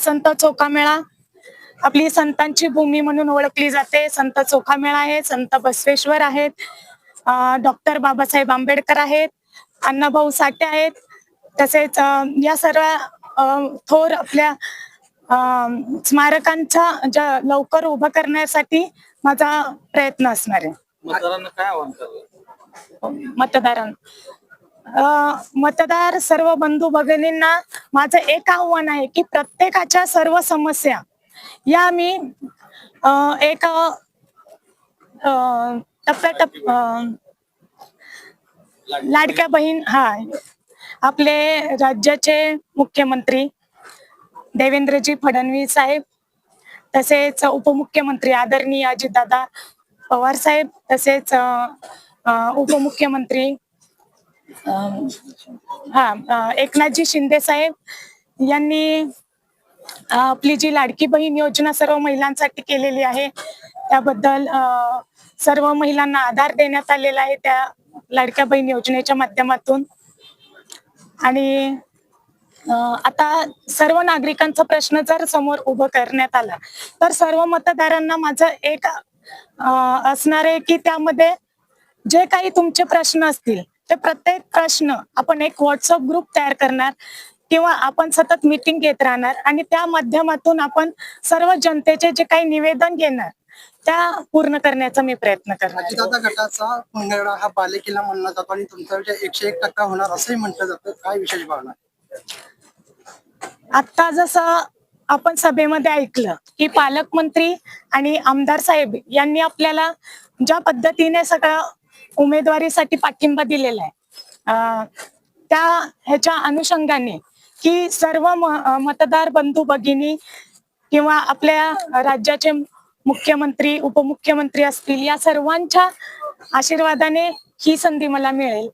संत चोखामेळा आपली संतांची भूमी म्हणून ओळखली जाते. संत चोखामेळा आहे संत बसवेश्वर आहेत डॉक्टर बाबासाहेब आंबेडकर आहेत अण्णाभाऊ साठे आहेत. तसेच या सर्व थोर आपल्या अ, स्मारकांचा ज्या लवकर उभं करण्यासाठी माझा प्रयत्न असणार आहे. मतदारांना मतदार सर्व बंधू भगिनींना माझं एक आव्हान आहे की प्रत्येकाच्या सर्व समस्या या मी एक टप्प्याटप लाडक्या बहीण हा आपले राज्याचे मुख्यमंत्री देवेंद्रजी फडणवीस साहेब तसेच उपमुख्यमंत्री आदरणीय अजितदादा पवार साहेब तसेच उपमुख्यमंत्री हा एकनाथजी शिंदे साहेब यांनी आपली जी लाडकी बहीण योजना सर्व महिलांसाठी केलेली आहे त्याबद्दल सर्व महिलांना आधार देण्यात आलेला आहे त्या लाडक्या बहीण योजनेच्या माध्यमातून. आणि आता सर्व नागरिकांचा प्रश्न जर समोर उभं करण्यात आला तर सर्व मतदारांना माझं एक असणार आहे की त्यामध्ये जे काही तुमचे प्रश्न असतील ते प्रत्येक प्रश्न आपण एक व्हॉट्सअप ग्रुप तयार करणार किंवा आपण सतत मीटिंग घेत राहणार आणि त्या माध्यमातून आपण सर्व जनतेचे जे काही निवेदन घेणार त्या पूर्ण करण्याचा मी प्रयत्न करणार. गटाचा हा बालेकिल्ला म्हणला जातो आणि तुमचा एकशे एक टक्का होणार असंही म्हटलं जातं. काय विशेष भावना? आता जसं आपण सभेमध्ये ऐकलं की पालकमंत्री आणि आमदार साहेब यांनी आपल्याला ज्या पद्धतीने सगळं उमेदवारीसाठी पाठिंबा दिलेला आहे. अं, त्या ह्याच्या अनुषंगाने की सर्व मतदार बंधू भगिनी किंवा आपल्या राज्याचे मुख्यमंत्री उपमुख्यमंत्री असतील या सर्वांच्या आशीर्वादाने ही संधी मला मिळेल.